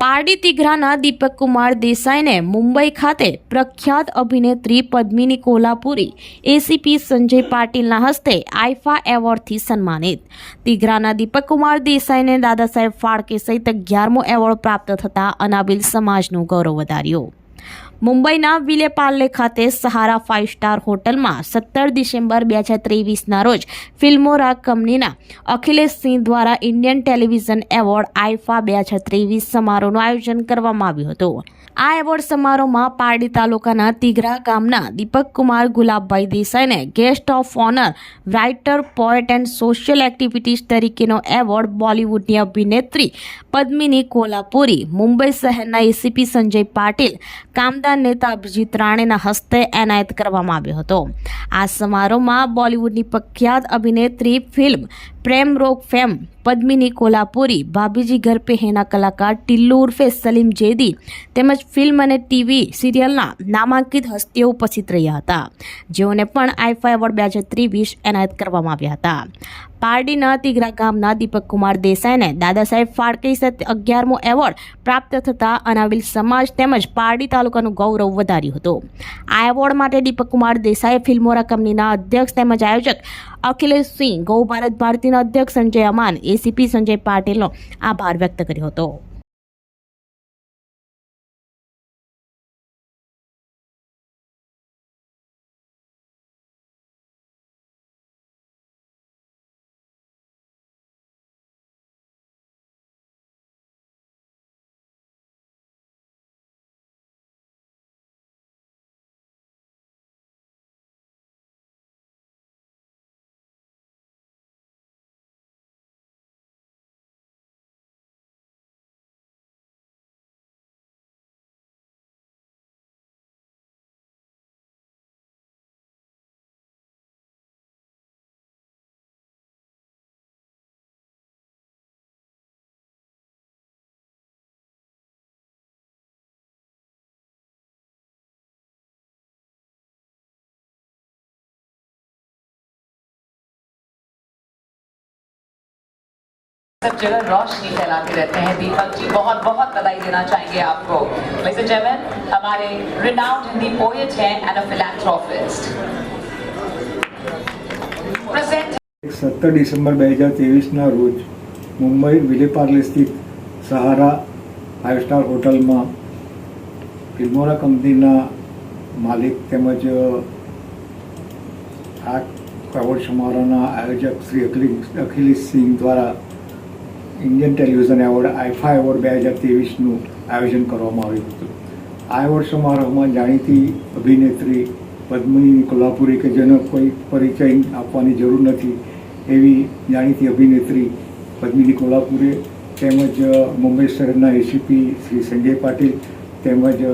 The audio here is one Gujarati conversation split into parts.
પારડી તિઘરાના દીપક કુમાર દેસાઈને મુંબઈ ખાતે પ્રખ્યાત અભિનેત્રી પદ્મિની કોલ્હાપુરી એસીપી સંજય પાટીલના હસ્તે આઈફા એવોર્ડથી સન્માનિત. તિઘરાના દીપક કુમાર દેસાઈને દાદા સાહેબ ફાળકે સહિત અગિયારમો એવોર્ડ પ્રાપ્ત થતાં અનાબિલ સમાજનું ગૌરવ વધાર્યું. મુંબઈના વિલેપાર્લે ખાતે સહારા ફાઇવ સ્ટાર હોટલમાં સત્તર ડિસેમ્બર બે હજાર ત્રેવીસના રોજ ફિલ્મોરા કંપનીના અખિલેશ સિંહ દ્વારા ઇન્ડિયન ટેલિવિઝન એવોર્ડ આઈફા બે હજાર ત્રેવીસ સમારોહનું આયોજન કરવામાં આવ્યું હતું. આ એવોર્ડ સમારોહમાં પારડી તાલુકાના તિઘરા ગામના Deepak Kumar Gulabbhai દેસાઈને guest of honour writer poet and social activities તરીકેનો એવોર્ડ બોલિવૂડની અભિનેત્રી પદ્મિની કોલ્હાપુરી, મુંબઈ શહેરના એસીપી સંજય પાટીલ, કામદાર નેતા અભિજીત રાણેના હસ્તે એનાયત કરવામાં આવ્યો હતો. આ સમારોહમાં બોલિવૂડની પ્રખ્યાત અભિનેત્રી ફિલ્મ પ્રેમ રોગ ફેમ, પદ્મિની કોલ્હાપુરી, ભાભીજી ઘર પે હેના કલાકાર, ટિલ્લુ ઉર્ફે સલીમ જેદી તેમજ ફિલ્મ અને ટીવી સિરિયલના નામાંકિત હસ્તીઓ ઉપસ્થિત રહ્યા હતા. જેઓને પણ આઈફા એવોર્ડ બે હજાર ત્રેવીસ એનાયત કરવામાં આવ્યા હતા. પારડીના તિગરા ગામના દીપક કુમાર દેસાઈને દાદા સાહેબ ફાળકે સાથે અગિયારમો એવોર્ડ પ્રાપ્ત થતાં અનાવિલ સમાજ તેમજ પારડી તાલુકાનું ગૌરવ વધાર્યું હતું. આ એવોર્ડ માટે દીપક કુમાર દેસાઈ ફિલ્મોરા કંપનીના અધ્યક્ષ તેમજ આયોજક અખિલેશ સિંહ ગૌ ભારત ભારતીના અધ્યક્ષ સંજય અમાન એસીપી સંજય પાટીલનો આભાર વ્યક્ત કર્યો હતો. सब जगह रोशनी फैलाते रहते हैं दीपक जी बहुत बहुत बधाई देना चाहेंगे आपको वैसे जैवन हमारे रिनाउंड हिंदी पोएट हैं एंड अ फिलैंथ्रोपिस्ट प्रेजेंट સત્તર ડિસેમ્બર બે હજાર ત્રેવીસના રોજ મુંબઈ વિલેપાર્લે સ્થિત સહારા ફાઇવ સ્ટાર હોટલમાં ફિલ્મોરા કંપનીના માલિક તેમજ આ એવોર્ડ સમારોહના આયોજક શ્રી અખિલેશ અખિલેશ સિંહ દ્વારા Indian television award IIFA award બે હજાર ત્રેવીસનું આયોજન કરવામાં આવ્યું હતું. આ એવોર્ડ સમારોહમાં જાણીતી અભિનેત્રી પદ્મિની કોલ્હાપુરી કે જેનો કોઈ પરિચય આપવાની જરૂર નથી, એવી જાણીતી અભિનેત્રી પદ્મિની કોલ્હાપુરે તેમજ મુંબઈ શહેરના એસીપી શ્રી સંજય પાટીલ તેમજ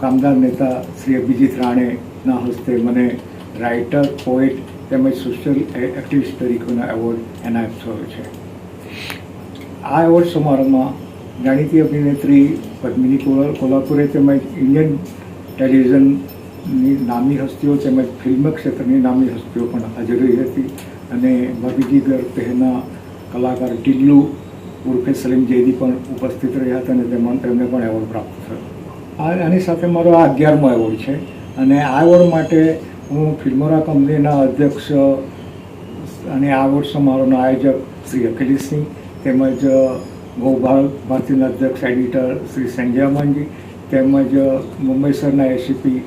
કામદાર નેતા શ્રી અભિજીત રાણેના હસ્તે મને રાઇટર, પોએટ તેમજ સોશિયલ એક્ટિવિસ્ટ તરીકેનો એવોર્ડ એનાયત થયો છે. આ એવોર્ડ સમારોહમાં જાણીતી અભિનેત્રી પદ્મિની કોલા કોલ્હાપુરે તેમજ ઇન્ડિયન ટેલિવિઝનની નામી હસ્તીઓ તેમજ ફિલ્મ ક્ષેત્રની નામી હસ્તીઓ પણ હાજર રહી હતી અને ભાભીજી ઘર પહેના કલાકાર ટિલ્લુ ઉર્ફે સલીમ જૈદી પણ ઉપસ્થિત રહ્યા હતા અને તેમાં તેમને પણ એવોર્ડ પ્રાપ્ત થયો. આ આની સાથે મારો આ અગિયારમો એવોર્ડ છે અને આ એવોર્ડ માટે હું ફિલ્મોરા કંપનીના અધ્યક્ષ અને આ એવોર્ડ સમારોહના આયોજક શ્રી અખિલેશસિંહ તેમજ ગૌભારત ભારતીના અધ્યક્ષ એડિટર શ્રી સંજય અમાનજી તેમજ મુંબઈ શહેરના એસીપી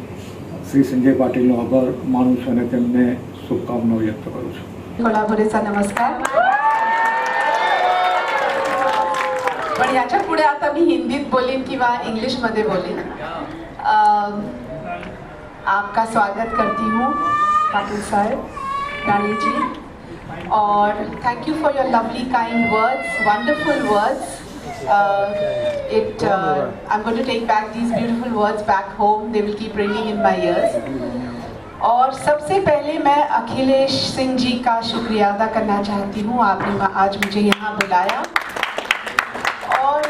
શ્રી સંજય પાટીલનો આભાર માનું છું અને તેમને શુભકામનાઓ વ્યક્ત કરું છું कोल्हापुरेचा नमस्कार पण याच्या पुढे आता मी हिंदीत बोलीन किंवा इंग्लिशमध्ये बोलीन अम, आपका स्वागत करती हूँ पाटिल साहब रानी जी और thank you for your lovely kind words wonderful words it uh, i'm going to take back these beautiful words back home. They will keep ringing in my ears. और सबसे पहले मैं अखिलेश सिंह जी का शुक्रिया अदा करना चाहती हूँ। आपने आज मुझे यहाँ बुलाया। और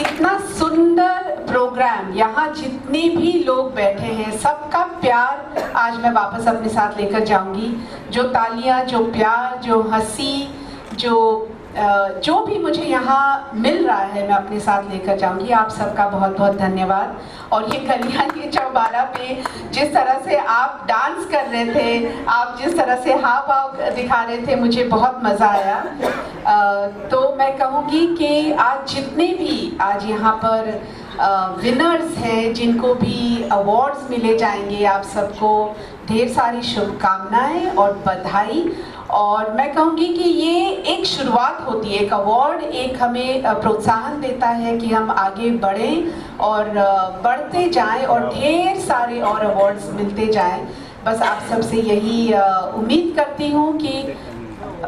इतना सुंदर प्रोग्राम यहाँ जितने भी लोग बैठे हैं सबका प्यार आज मैं वापस अपने साथ लेकर जाऊँगी। जो तालियाँ जो प्यार जो हँसी जो जो भी मुझे यहाँ मिल रहा है मैं अपने साथ लेकर जाऊँगी। आप सबका बहुत बहुत धन्यवाद। और ये गलियाँ के चौबारा पे जिस तरह से आप डांस कर रहे थे आप जिस तरह से हाव भाव दिखा रहे थे मुझे बहुत मज़ा आया। अ, तो मैं कहूँगी कि आज जितने भी आज यहाँ पर विनर्स हैं, जिनको भी अवार्ड्स मिले जाएँगे, आप सबको ढेर सारी शुभकामनाएँ और बधाई। और मैं कहूँगी कि ये एक शुरुआत होती है, एक अवार्ड एक हमें प्रोत्साहन देता है कि हम आगे बढ़ें और बढ़ते जाएँ और ढेर सारे और अवार्ड्स मिलते जाएँ। बस आप सबसे यही उम्मीद करती हूँ कि,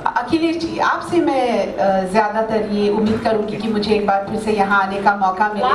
अखिलेश जी, आपसे मैं ज़्यादातर ये उम्मीद करूँगी कि मुझे एक बार फिर से यहाँ आने का मौका मिले।